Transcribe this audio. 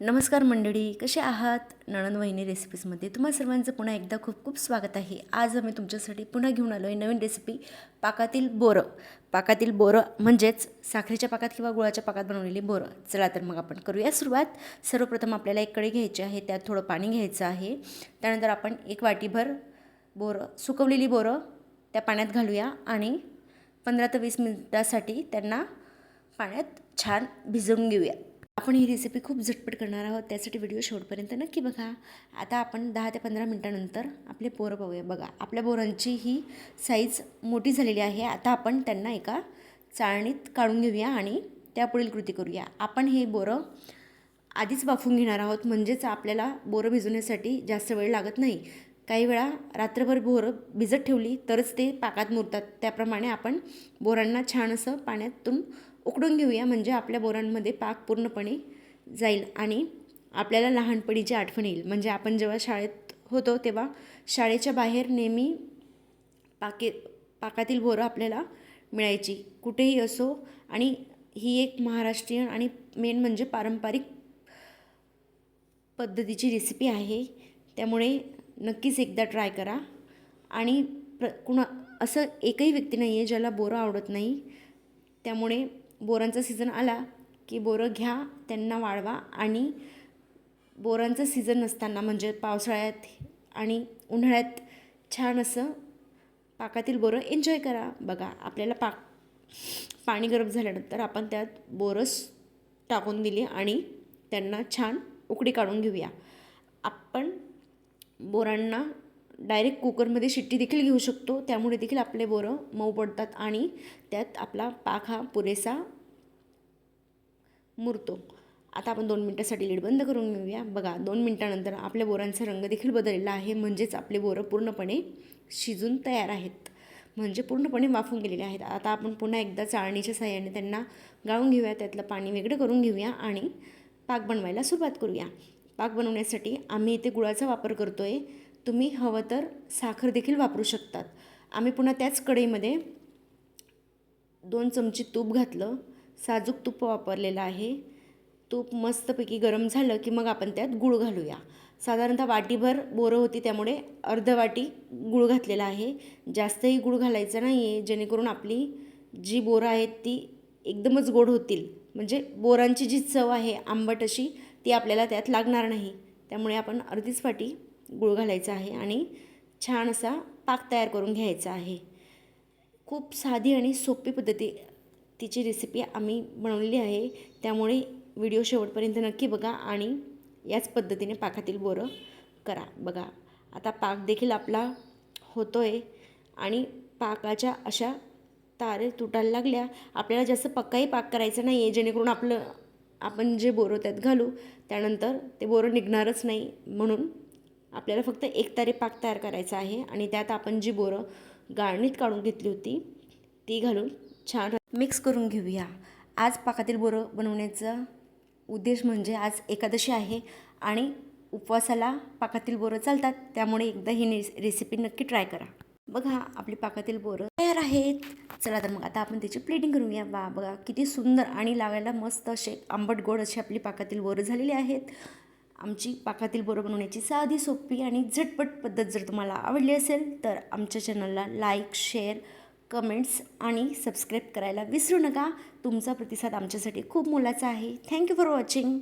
नमस्कार मंडळी कसे आहात? नणन वहिनी रेसिपीजमध्ये तुम्हा सर्वांचं पुन्हा एकदा खूप खूप स्वागत आहे. आज आम्ही तुमच्यासाठी पुन्हा घेऊन आलो आहे नवीन रेसिपी पाकातील बोरं. पाकातील बोरं म्हणजेच साखरेच्या पाकात किंवा गुळाच्या पाकात बनवलेली बोरं. चला तर मग आपण करूया सुरुवात. सर्वप्रथम आपल्याला एक कढई घ्यायची आहे त्यात थोडं पाणी घ्यायचं आहे. त्यानंतर आपण एक वाटीभर बोरं सुकवलेली बोरं त्या पाण्यात घालूया आणि पंधरा ते वीस मिनिटासाठी त्यांना पाण्यात छान भिजवून घेऊया. आपण ही रेसिपी खूप झटपट करणार आहोत त्यासाठी व्हिडिओ शेवटपर्यंत नक्की बघा. आता आपण दहा ते पंधरा मिनटानंतर आपले पोरं पाहूया. बघा आपल्या बोरांची ही साईज मोठी झालेली आहे. आता आपण त्यांना एका चाळणीत काढून घेऊया आणि त्यापुढील कृती करूया. आपण हे बोरं आधीच वाफून घेणार आहोत म्हणजेच आपल्याला बोरं भिजवण्यासाठी जास्त वेळ लागत नाही. काही वेळा रात्रभर बोरं भिजत ठेवली तरच ते पाकात मुरतात. त्याप्रमाणे आपण बोरांना छान असं पाण्यातून उकडून घेऊया म्हणजे आपल्या बोरांमध्ये पाक पूर्णपणे जाईल आणि आपल्याला लहानपणीची आठवण येईल. म्हणजे आपण जेव्हा शाळेत होतो तेव्हा शाळेच्या बाहेर नेहमी पाके पाकातील बोरं आपल्याला मिळायची. कुठेही असो आणि ही एक महाराष्ट्रीयन आणि मेन म्हणजे पारंपरिक पद्धतीची रेसिपी आहे. त्यामुळे नक्कीच एकदा ट्राय करा. आणि प्र कुणा असं एकही व्यक्ती नाही आहे ज्याला बोरं आवडत नाही. त्यामुळे बोरांचा सीझन आला की बोरं घ्या त्यांना वाळवा आणि बोरांचं सीझन नसताना म्हणजे पावसाळ्यात आणि उन्हाळ्यात छान असं पाकातील बोरं एन्जॉय करा. बघा आपल्याला पाक पाणी गरम झाल्यानंतर आपण त्यात बोरस टाकून दिली आणि त्यांना छान उकडी काढून घेऊया. आपण बोरांना डायरेक्ट कुकरमध्ये शिट्टी देखील घेऊ शकतो. त्यामुळे देखील आपले बोरं मऊ पडतात आणि त्यात आपला पाक हा पुरेसा मुरतो. आता आपण दोन मिनटासाठी लीड बंद करून घेऊया. बघा दोन मिनटानंतर आपल्या बोरांचा रंग देखील बदललेला आहे. म्हणजेच आपले बोरं पूर्णपणे शिजून तयार आहेत. म्हणजे पूर्णपणे वाफून गेलेले आहेत. आता आपण पुन्हा एकदा चाळणीच्या साह्याने त्यांना गाळून घेऊया. त्यातलं पाणी वेगळं करून घेऊया आणि पाक बनवायला सुरुवात करूया. पाक बनवण्यासाठी आम्ही इथे गुळाचा वापर करतो आहे तुम्ही हवं तर साखर देखील वापरू शकतात. आम्ही पुन्हा त्याच कढईमध्ये दोन चमचे तूप घातलं. साजूक तूप वापरलेलं आहे. तूप मस्तपैकी गरम झालं की मग आपण त्यात गूळ घालूया. साधारणतः वाटीभर बोरं होती त्यामुळे अर्ध वाटी गूळ घातलेला आहे. जास्तही गूळ घालायचं नाही आहे जेणेकरून आपली जी बोरं आहेत ती एकदमच गोड होतील. म्हणजे बोरांची जी चव आहे आंबट अशी ती आपल्याला त्यात लागणार नाही. त्यामुळे आपण अर्धीच वाटी गूळ घालायचा आहे आणि छान असा पाक तयार करून घ्यायचा आहे. खूप साधी आणि सोपी पद्धती तिची रेसिपी आम्ही बनवलेली आहे. त्यामुळे व्हिडिओ शेवटपर्यंत नक्की बघा आणि याच पद्धतीने पाकातील बोरं करा. बघा आता पाक देखील आपला होतो आहे आणि पाकाच्या अशा तारे तुटायला लागल्या. आपल्याला जास्त पक्काही पाक करायचा नाही आहे जेणेकरून आपलं आपण जे बोरं त्यात घालू त्यानंतर ते बोरं निघणारच नाही म्हणून आपल्याला फक्त एक तारे पाक तयार करायचा आहे आणि त्यात आपण जी बोरं गाळणीत काढून घेतली होती ती घालून छान मिक्स करून घेऊया. आज पाकातील बोरं बनवण्याचा उद्देश म्हणजे आज एकादशी आहे आणि उपवासाला पाकातील बोरं चालतात त्यामुळे एकदा ही ने रेसिपी नक्की ट्राय करा. बघा आपली पाकातील बोरं तयार आहेत. चला तर मग आता आपण त्याची प्लेटिंग करूया. वा बघा किती सुंदर आणि लावायला मस्त असे आंबट गोड अशी आपली पाकातील बोरं झालेली आहेत. आमची पाकातील बोरं बनवण्याची साधी सोपी आणि झटपट पद्धत जर तुम्हाला आवडली असेल तर आमच्या चॅनलला लाईक शेअर कमेंट्स आणि सबस्क्राईब करायला विसरू नका. तुमचा प्रतिसाद आमच्यासाठी खूप मोलाचा आहे. Thank you for watching